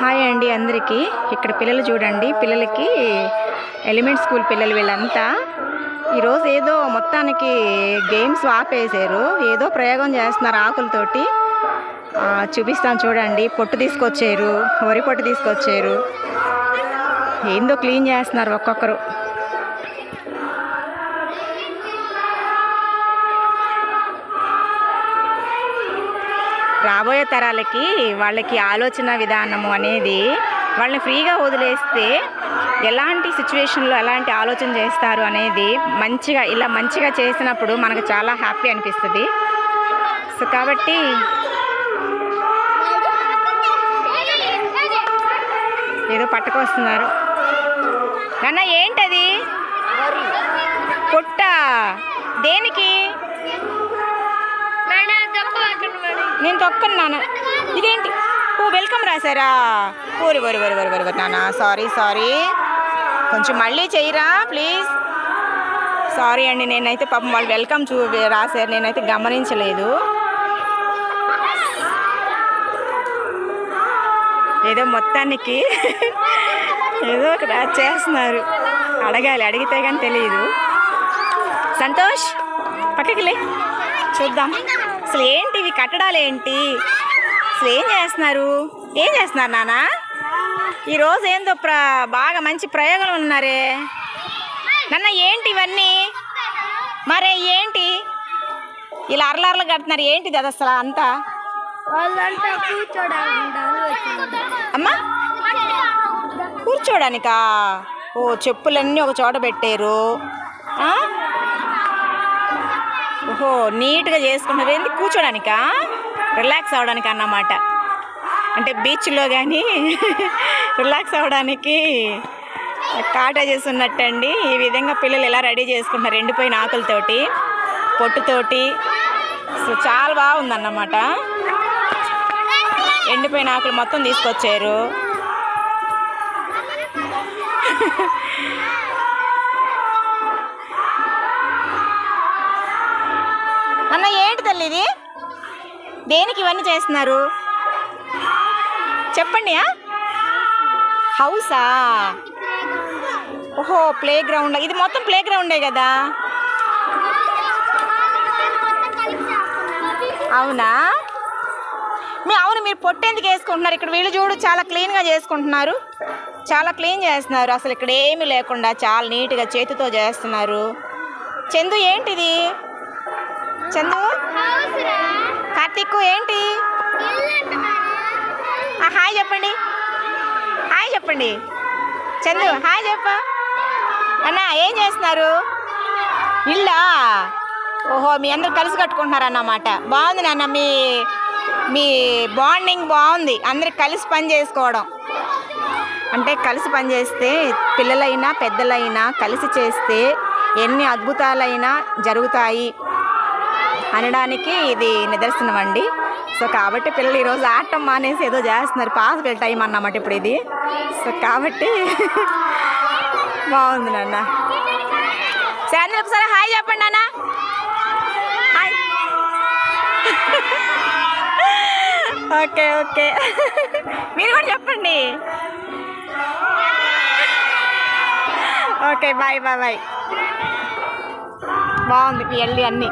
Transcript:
Hi అండి అందరికీ. ఇక్కడ పిల్లలు చూడండి పిల్లలకి ఎలిమెంట్ స్కూల్ పిల్లలు వీళ్ళంతా. ఈరోజు ఏదో మొత్తానికి గేమ్స్ ఆపేసారు ఏదో ప్రయోగం చేస్తున్నారు ఆకులతోటి. చూపిస్తాను చూడండి. పొట్టు తీసుకొచ్చారు వరి పొట్టు తీసుకొచ్చారు. ఏందో క్లీన్ చేస్తున్నారు ఒక్కొక్కరు. రాబోయే తరాలకి వాళ్ళకి ఆలోచన విధానము అనేది వాళ్ళని ఫ్రీగా వదిలేస్తే ఎలాంటి సిచ్యువేషన్లో ఎలాంటి ఆలోచన చేస్తారు అనేది మంచిగా ఇలా మంచిగా చేసినప్పుడు మనకు చాలా హ్యాపీ అనిపిస్తుంది. సో కాబట్టి ఏదో పట్టుకొస్తున్నారు. అన్న ఏంటది? పుట్ట. దేనికి? నేను తొక్కన్నాను ఇదేంటి? ఓ వెల్కమ్ రాశారా? ఓరి ఓరి ఓరి వరి ఓరి వరి నాన్న. Sorry sorry. కొంచెం మళ్ళీ చెయ్యరా ప్లీజ్? సారీ అండి నేనైతే పాపం వాళ్ళు వెల్కమ్ చూ రాశారు. నేనైతే గమనించలేదు. ఏదో మొత్తానికి ఏదో ఒక చేస్తున్నారు. అడగాలి అడిగితే కానీ తెలియదు సంతోష్ పక్కకి లే. చూద్దాం. అసలు ఏంటి ఇవి కట్టడాలు ఏంటి? అసలు ఏం చేస్తున్నారు? ఏం చేస్తున్నారు నాన్న? ఈరోజు ఏందో ప్ర బాగా మంచి ప్రయోగాలు ఉన్నారే. నాన్న ఏంటి ఇవన్నీ? మరే ఏంటి? ఇలా అరలర్లు కడుతున్నారు. ఏంటిది అది అసలు అంతా? అమ్మా కూర్చోడానికా? ఓ చెప్పులన్నీ ఒక చోట పెట్టారు? ఓహో నీట్గా చేసుకుంటారు ఏంది? కూర్చోడానికా? రిలాక్స్ అవ్వడానికి అన్నమాట. అంటే బీచ్లో కానీ రిలాక్స్ అవ్వడానికి కాటేజెస్ ఉన్నట్టండి. ఈ విధంగా పిల్లలు ఎలా రెడీ చేసుకుంటున్నారు ఎండిపోయిన ఆకులతోటి పొట్టుతోటి. సో చాలా బాగుందన్నమాట. ఎండిపోయిన ఆకులు మొత్తం తీసుకొచ్చారు. తల్లి ఇది దేనికి ఇవన్నీ చేస్తున్నారు? చెప్పండి హౌసా? ఓహో ప్లే గ్రౌండ్ ఇది మొత్తం ప్లే గ్రౌండే కదా? అవునా? మీ అవును మీరు పొట్టేందుకు వేసుకుంటున్నారు? ఇక్కడ వీళ్ళు చూడు చాలా క్లీన్గా చేసుకుంటున్నారు. చాలా క్లీన్ చేస్తున్నారు. అసలు ఇక్కడ ఏమీ లేకుండా చాలా నీట్గా చేతితో చేస్తున్నారు. చందు ఏంటిది? చందు? కార్తీక్ ఏంటి? హాయ్ చెప్పండి. హాయ్ చెప్పండి. చందు హాయ్ చెప్ప. అన్న ఏం చేస్తున్నారు? ఇల్లా? ఓహో మీ అందరు కలిసి కట్టుకుంటున్నారు అన్నమాట బాగుంది నాన్న మీ మీ బాండింగ్ బాగుంది. అందరు కలిసి పని చేసుకోవడం. అంటే కలిసి పని చేస్తే పిల్లలైనా పెద్దలైనా కలిసి చేస్తే ఎన్ని అద్భుతాలైనా జరుగుతాయి. అనడానికి ఇది నిదర్శనం అండి. సో కాబట్టి పిల్లలు ఈరోజు ఆడటం మానేసి ఏదో చేస్తున్నారు. పాస్ టైం అన్నమాట ఇప్పుడు ఇది. సో కాబట్టి బాగుంది నాన్న. శాంతి ఒకసారి హాయ్ చెప్పండి నాన్న. హాయ్. Okay okay. మీరు కూడా చెప్పండి. Okay bye bye bye. బాగుంది పిల్లలు అన్నీ.